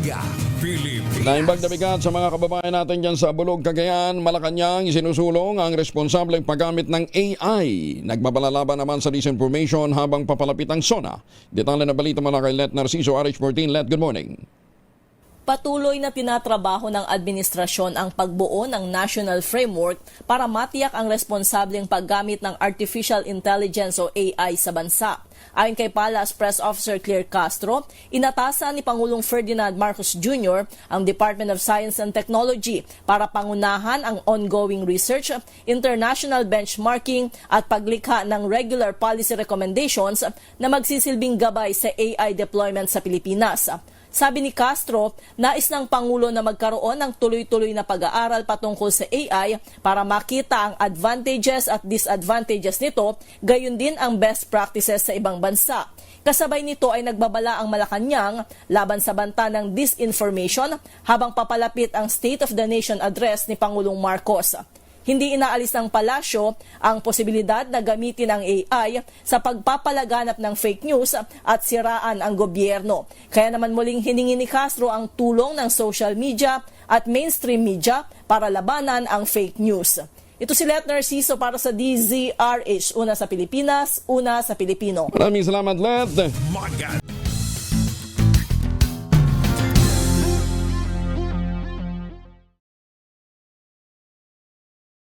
Umaga, Pilipinas. Naimbag na bigat sa mga kababayan natin dyan sa Bulog, Cagayan, Malacanang, sinusulong ang responsableng paggamit ng AI. Nagbabalalaban naman sa disinformation habang papalapit ang SONA. Detalye na balita mula kay Let Narciso, RH14. Let, good morning. Patuloy na tinatrabaho ng administrasyon ang pagbuo ng national framework para matiyak ang responsableng paggamit ng artificial intelligence o AI sa bansa. Ayon kay Palace Press Officer Claire Castro, inatasan ni Pangulong Ferdinand Marcos Jr. ang Department of Science and Technology para pangunahan ang ongoing research, international benchmarking at paglikha ng regular policy recommendations na magsisilbing gabay sa AI deployment sa Pilipinas. Sabi ni Castro, nais ng Pangulo na magkaroon ng tuloy-tuloy na pag-aaral patungkol sa AI para makita ang advantages at disadvantages nito, gayon din ang best practices sa ibang bansa. Kasabay nito ay nagbabala ang Malacanang laban sa banta ng disinformation habang papalapit ang State of the Nation address ni Pangulong Marcos. Hindi inaalis ng palasyo ang posibilidad na gamitin ang AI sa pagpapalaganap ng fake news at siraan ang gobyerno. Kaya naman muling hiningi ni Castro ang tulong ng social media at mainstream media para labanan ang fake news. Ito si Let Narciso para sa DZRH, una sa Pilipinas, una sa Pilipino. Maraming salamat, Let.